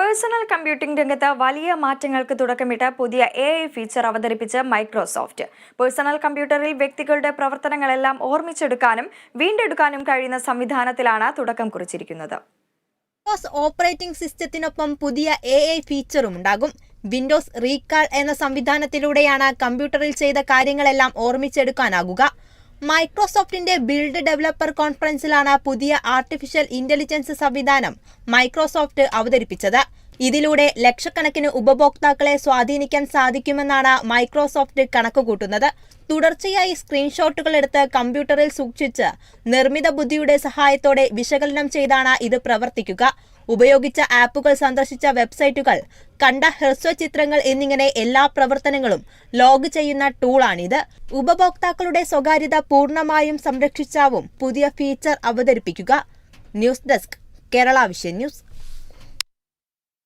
Personal computing രംഗത്ത് വലിയ മാറ്റങ്ങൾക്ക് തുടക്കമിട്ട് പുതിയ എ ഐ ഫീച്ചർ അവതരിപ്പിച്ച് മൈക്രോസോഫ്റ്റ് പേഴ്സണൽ കമ്പ്യൂട്ടറിൽ വ്യക്തികളുടെ പ്രവർത്തനങ്ങളെല്ലാം ഓർമ്മിച്ചെടുക്കാനും വീണ്ടെടുക്കാനും കഴിയുന്ന സംവിധാനത്തിലാണ് തുടക്കം കുറിച്ചിരിക്കുന്നത്. വിൻഡോസ് ഓപ്പറേറ്റിംഗ് സിസ്റ്റത്തിനൊപ്പം പുതിയ എ ഐ ഫീച്ചറും ഉണ്ടാകും. വിൻഡോസ് റീകാൾ എന്ന സംവിധാനത്തിലൂടെയാണ് കമ്പ്യൂട്ടറിൽ ചെയ്ത കാര്യങ്ങളെല്ലാം ഓർമ്മിച്ചെടുക്കാനാകുക. മൈക്രോസോഫ്റ്റിന്റെ ബിൽഡ് ഡെവലപ്പർ കോൺഫറൻസിലാണ് പുതിയ ആർട്ടിഫിഷ്യൽ ഇന്റലിജൻസ് സംവിധാനം മൈക്രോസോഫ്റ്റ് അവതരിപ്പിച്ചത്. ഇതിലൂടെ ലക്ഷക്കണക്കിന് ഉപഭോക്താക്കളെ സ്വാധീനിക്കാൻ സാധിക്കുമെന്നാണ് മൈക്രോസോഫ്റ്റ് കണക്കുകൂട്ടുന്നത്. തുടർച്ചയായി സ്ക്രീൻഷോട്ടുകൾ എടുത്ത് കമ്പ്യൂട്ടറിൽ സൂക്ഷിച്ച് നിർമ്മിത ബുദ്ധിയുടെ സഹായത്തോടെ വിശകലനം ചെയ്താണ് ഇത് പ്രവർത്തിക്കുക. ഉപയോഗിച്ച ആപ്പുകൾ സന്ദർശിച്ച വെബ്സൈറ്റുകൾ കണ്ട ഹ്രസ്വ ചിത്രങ്ങൾ എന്നിങ്ങനെ എല്ലാ പ്രവർത്തനങ്ങളും ലോഗ് ചെയ്യുന്ന ടൂളാണിത്. ഉപഭോക്താക്കളുടെ സ്വകാര്യത പൂർണമായും സംരക്ഷിച്ചാവും പുതിയ ഫീച്ചർ അവതരിപ്പിക്കുക. News desk Kerala vision news.